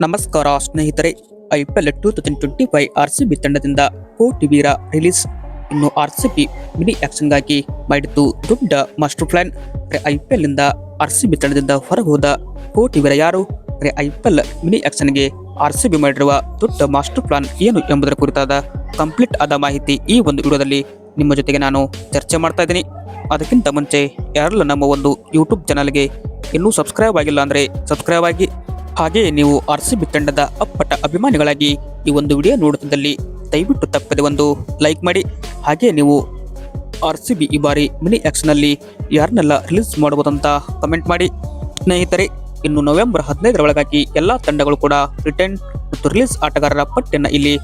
ನಮಸ್ಕಾರ ಸ್ನೇಹಿತರೆ IPL two thousand twenty five R C B ತಂಡದಿಂದ ಕೋಟಿ ವೀರ ರಿಲೀಸ್ ಇನ್ನು ಆರ್ ಸಿ ಬಿ ಮಿನಿ ಆಕ್ಷನ್ಗಾಗಿ ಮಾಡಿದ್ದು ದೊಡ್ಡ ಮಾಸ್ಟರ್ ಪ್ಲಾನ್ ಐ ಪಿ ಎಲ್ನಿಂದ ಆರ್ ಸಿ ಬಿ ತಂಡದಿಂದ ಹೊರಗೋದ ಕೋಟಿ ವೀರ ಯಾರು? ಐ ಪಿ ಎಲ್ ಮಿನಿ ಆಕ್ಷನ್ಗೆ ಆರ್ ಸಿ ಬಿ ಮಾಡಿರುವ ದೊಡ್ಡ ಮಾಸ್ಟರ್ ಪ್ಲಾನ್ ಏನು ಎಂಬುದರ ಕುರಿತಾದ ಕಂಪ್ಲೀಟ್ ಆದ ಮಾಹಿತಿ ಈ ಒಂದು ವಿಡಿಯೋದಲ್ಲಿ ನಿಮ್ಮ ಜೊತೆಗೆ ನಾನು ಚರ್ಚೆ ಮಾಡ್ತಾ ಇದ್ದೀನಿ. ಅದಕ್ಕಿಂತ ಮುಂಚೆ ಯಾರೆಲ್ಲ ನಮ್ಮ ಒಂದು ಯೂಟ್ಯೂಬ್ ಚಾನಲ್ಗೆ ಇನ್ನೂ ಸಬ್ಸ್ಕ್ರೈಬ್ ಆಗಿಲ್ಲ ಅಂದರೆ ಸಬ್ಸ್ಕ್ರೈಬ್ ಆಗಿ ಹಾಗೆಯೇ ನೀವು ಆರ್ ಸಿ ಬಿ ತಂಡದ ಅಪ್ಪಟ ಅಭಿಮಾನಿಗಳಾಗಿ ಈ ಒಂದು ವಿಡಿಯೋ ನೋಡುತ್ತಿದ್ದಲ್ಲಿ ದಯವಿಟ್ಟು ತಪ್ಪದೆ ಒಂದು ಲೈಕ್ ಮಾಡಿ. ಹಾಗೆಯೇ ನೀವು ಆರ್ ಸಿ ಬಿ ಈ ಬಾರಿ ಮಿನಿ ಆ್ಯಕ್ಷನಲ್ಲಿ ಯಾರನ್ನೆಲ್ಲ ರಿಲೀಸ್ ಮಾಡಬಹುದಂತ ಕಮೆಂಟ್ ಮಾಡಿ. ಸ್ನೇಹಿತರೆ, ಇನ್ನು ನವೆಂಬರ್ ಹದಿನೈದರ ಒಳಗಾಗಿ ಎಲ್ಲ ತಂಡಗಳು ಕೂಡ ರಿಟರ್ನ್ ಮತ್ತು ರಿಲೀಸ್ ಆಟಗಾರರ ಪಟ್ಟಿಯನ್ನು ಇಲ್ಲಿ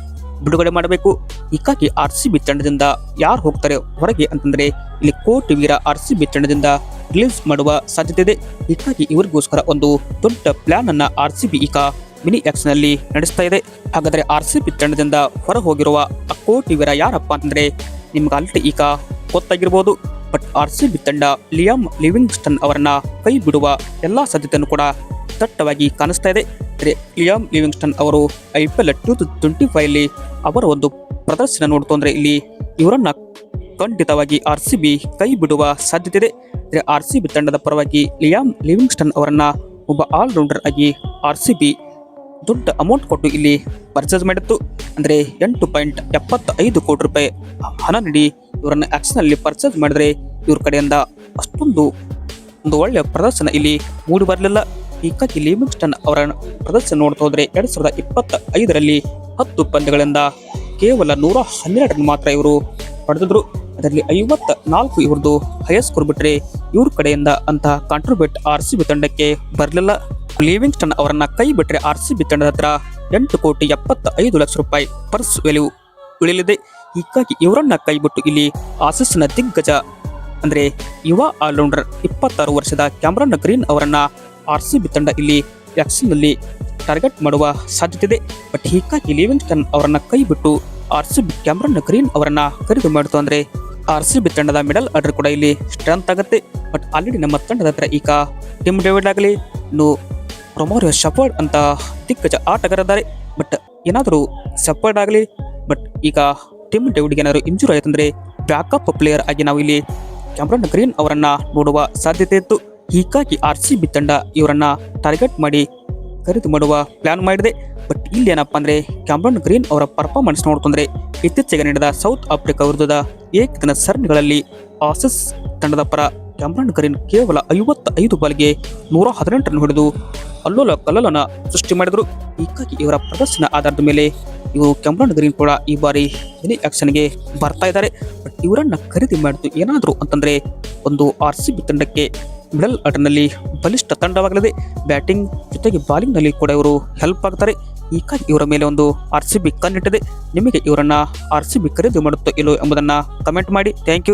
ಬಿಡುಗಡೆ ಮಾಡಬೇಕು. ಹೀಗಾಗಿ ಆರ್ ಸಿ ತಂಡದಿಂದ ಯಾರು ಹೋಗ್ತಾರೆ ಹೊರಗೆ ಅಂತಂದ್ರೆ ಇಲ್ಲಿ ಕೋಟ್ ವೀರ ಆರ್ ಸಿ ತಂಡದಿಂದ ರಿಲೀಸ್ ಮಾಡುವ ಸಾಧ್ಯತೆ ಇದೆ. ಹೀಗಾಗಿ ಇವರಿಗೋಸ್ಕರ ಒಂದು ದೊಡ್ಡ ಪ್ಲಾನ್ ಅನ್ನ ಆರ್ ಸಿ ಬಿ ಈಗ ಮಿನಿ ಆಕ್ಷನ್ನಲ್ಲಿ ನಡೆಸ್ತಾ ಇದೆ. ಹಾಗಾದ್ರೆ ಆರ್ ಸಿ ಬಿ ತಂಡದಿಂದ ಹೊರ ಹೋಗಿರುವ ಕೋಟಿ ವೀರ ಯಾರಪ್ಪ ಅಂತಂದ್ರೆ ನಿಮ್ಗೆ ಆಲ್ರೆಡಿ ಈಗ ಗೊತ್ತಾಗಿರ್ಬೋದು. ಬಟ್ ಆರ್ ಸಿ ಬಿ ತಂಡ ಲಿಯಾಮ್ ಲಿವಿಂಗ್ಸ್ಟನ್ ಅವರನ್ನ ಕೈ ಬಿಡುವ ಎಲ್ಲಾ ಸಾಧ್ಯತೆಯನ್ನು ಕೂಡ ದಟ್ಟವಾಗಿ ಕಾಣಿಸ್ತಾ ಇದೆ. ಲಿಯಾಮ್ ಲಿವಿಂಗ್ಸ್ಟನ್ ಅವರು I P L two twenty five ಅಲ್ಲಿ ಅವರ ಒಂದು ಪ್ರದರ್ಶನ ನೋಡ್ತು ಅಂದರೆ ಇಲ್ಲಿ ಇವರನ್ನ ಖಂಡಿತವಾಗಿ ಆರ್ ಸಿ ಬಿ ಕೈ ಬಿಡುವ ಸಾಧ್ಯತೆ ಇದೆ. ಅಂದ್ರೆ ಆರ್ ಸಿ ಬಿ ತಂಡದ ಪರವಾಗಿ ಲಿಯಾಮ್ ಲಿವಿಂಗ್ಸ್ಟನ್ ಅವರನ್ನ ಒಬ್ಬ ಆಲ್ರೌಂಡರ್ ಆಗಿ ಆರ್ ಸಿ ಬಿ ದೊಡ್ಡ ಅಮೌಂಟ್ ಕೊಟ್ಟು ಇಲ್ಲಿ ಪರ್ಚೇಸ್ ಮಾಡಿತ್ತು. ಅಂದ್ರೆ ಎಂಟು ಪಾಯಿಂಟ್ ಎಪ್ಪತ್ತೈದು ಕೋಟಿ ರೂಪಾಯಿ ಹಣ ನೀಡಿ ಇವರನ್ನು ಅಲ್ಲಿ ಪರ್ಚೇಸ್ ಮಾಡಿದ್ರೆ ಇವ್ರ ಕಡೆಯಿಂದ ಅಷ್ಟೊಂದು, ಒಂದು ಒಳ್ಳೆಯ ಪ್ರದರ್ಶನ ಇಲ್ಲಿ ಮೂಡಿ ಬರಲಿಲ್ಲ. ಹೀಗಾಗಿ ಲಿವಿಂಗ್ಸ್ಟನ್ ಅವರ ಪ್ರದರ್ಶನ ನೋಡ್ತಾ ಹೋದ್ರೆ ಎರಡ್ ಸಾವಿರದ ಇಪ್ಪತ್ತ ಐದರಲ್ಲಿ ಹತ್ತು ಪಂದ್ಯಗಳಿಂದ ಕೇವಲ ನೂರ ಹನ್ನೆರಡು ಮಾತ್ರ ಇವರು ಪಡೆದಿದ್ರು. ಅದರಲ್ಲಿ ಐವತ್ತ ನಾಲ್ಕು ಇವ್ರದ್ದು ಹೈಯೆಸ್ಟ್ ಸ್ಕೋರ್ ಬಿಟ್ಟರೆ ಇವ್ರ ಕಡೆಯಿಂದ ಅಂತಹ ಕಾಂಟ್ರಿಬ್ಯೂಟ್ ಆರ್ ಸಿ ಬಿ ತಂಡಕ್ಕೆ ಬರಲಿಲ್ಲ. ಲಿವಿಂಗ್ಸ್ಟನ್ ಅವರನ್ನ ಕೈ ಬಿಟ್ಟರೆ ಆರ್ ಸಿ ಬಿ ತಂಡದ ಹತ್ರ ಎಂಟು ಕೋಟಿ ಎಪ್ಪತ್ತ ಐದು ಲಕ್ಷ ರೂಪಾಯಿ ಪರ್ಸ್ ವ್ಯಾಲ್ಯೂ ಉಳಿಯಲಿದೆ. ಹೀಗಾಗಿ ಇವರನ್ನ ಕೈಬಿಟ್ಟು ಇಲ್ಲಿ ಆಸೀಸ್ನ ದಿಗ್ಗಜ ಅಂದ್ರೆ ಯುವ ಆಲ್ರೌಂಡರ್ ಇಪ್ಪತ್ತಾರು ವರ್ಷದ ಕ್ಯಾಮ್ರಾನ್ ಗ್ರೀನ್ ಅವರನ್ನ ಆರ್ ಸಿ ಬಿ ತಂಡ ಇಲ್ಲಿ ನಲ್ಲಿ ಟಾರ್ಗೆಟ್ ಮಾಡುವ ಸಾಧ್ಯತೆ ಇದೆ ಬಟ್ ಹೀಗಾಗಿ ಕನ್ ಅವರನ್ನ ಕೈ ಬಿಟ್ಟು R C B Cameron Green ಅವರನ್ನ ಖರೀದಿ ಮಾಡಿತು ಅಂದ್ರೆ ಆರ್ ಸಿ ಬಿ ತಂಡದ ಮಿಡಲ್ ಆರ್ಡರ್ ಕೂಡ ಇಲ್ಲಿ ಸ್ಟ್ರೆಂತ್ ಆಗುತ್ತೆ. ಬಟ್ ಆಲ್ರೆಡಿ ನಮ್ಮ ತಂಡದ ಹತ್ರ ಈಗ ಟಿಮ್ ಡೇವಿಡ್ ಆಗಲಿ, ಇನ್ನು ಪ್ರೊಮೋರಿಯ ಶಫರ್ಡ್ ಅಂತ ದಿಗ್ಗಜ ಆಟಗಾರರಿದ್ದಾರೆ. ಬಟ್ ಏನಾದರೂ ಶಫರ್ಡ್ ಆಗಲಿ, ಬಟ್ ಈಗ ಟಿಮ್ ಡೇವಿಡ್ಗೆ ಏನಾದರೂ ಇಂಜುರಿ ಆಯ್ತಂದ್ರೆ ಬ್ಯಾಕಪ್ ಪ್ಲೇಯರ್ ಆಗಿ ನಾವು ಇಲ್ಲಿ ಕ್ಯಾಮ್ರನ್ ಗ್ರೀನ್ ಅವರನ್ನ ನೋಡುವ ಸಾಧ್ಯತೆ ಇತ್ತು. ಹೀಗಾಗಿ ಆರ್ ಸಿ ಬಿ ತಂಡ ಇವರನ್ನ ಟಾರ್ಗೆಟ್ ಮಾಡಿ ಖರೀದಿ ಮಾಡುವ ಪ್ಲಾನ್ ಮಾಡಿದೆ. ಬಟ್ ಇಲ್ಲಿ ಏನಪ್ಪ ಅಂದರೆ ಕ್ಯಾಮ್ರನ್ ಗ್ರೀನ್ ಅವರ ಪರ್ಫಾರ್ಮೆನ್ಸ್ ನೋಡ್ತಂದ್ರೆ ಇತ್ತೀಚೆಗೆ ನಡೆದ ಸೌತ್ ಆಫ್ರಿಕಾ ವಿರುದ್ಧದ ಏಕದಿನ ಸರಣಿಗಳಲ್ಲಿ ಆಸಿಸ್ ತಂಡದ ಪರ ಕ್ಯಾಮ್ರನ್ ಗ್ರೀನ್ ಕೇವಲ ಐವತ್ತ ಐದು ಬಾಲ್ಗೆ ನೂರ ಹದಿನೆಂಟು ರನ್ ಹೊಡೆದು ಅಲ್ಲೋಲ ಕಲ್ಲೋಲನ ಸೃಷ್ಟಿ ಮಾಡಿದರು. ಹೀಗಾಗಿ ಇವರ ಪ್ರದರ್ಶನ ಆಧಾರದ ಮೇಲೆ ಇವು ಕ್ಯಾಮ್ರನ್ ಗ್ರೀನ್ ಕೂಡ ಈ ಬಾರಿ ಮಿನಿ ಆಕ್ಷನ್ಗೆ ಬರ್ತಾ ಇದ್ದಾರೆ. ಬಟ್ ಇವರನ್ನ ಖರೀದಿ ಮಾಡಿದ್ದು ಏನಾದರೂ ಅಂತಂದ್ರೆ ಒಂದು ಆರ್ ಸಿ ಬಿ ತಂಡಕ್ಕೆ ಮಿಡಲ್ ಆರ್ಡರ್ನಲ್ಲಿ ಬಲಿಷ್ಠ ತಂಡವಾಗಲಿದೆ. ಬ್ಯಾಟಿಂಗ್ ಜೊತೆಗೆ ಬಾಲಿಂಗ್ನಲ್ಲಿ ಕೂಡ ಇವರು ಹೆಲ್ಪ್ ಆಗ್ತಾರೆ. ಈಗ ಇವರ ಮೇಲೆ ಒಂದು ಆರ್ ಸಿ ಬಿ ಕಣ್ಣಿಟ್ಟಿದೆ. ನಿಮಗೆ ಇವರನ್ನ ಆರ್ ಸಿ ಬಿ ಖರೀದಿ ಮಾಡುತ್ತೋ ಇಲ್ಲೋ ಎಂಬುದನ್ನ ಕಮೆಂಟ್ ಮಾಡಿ. Thank you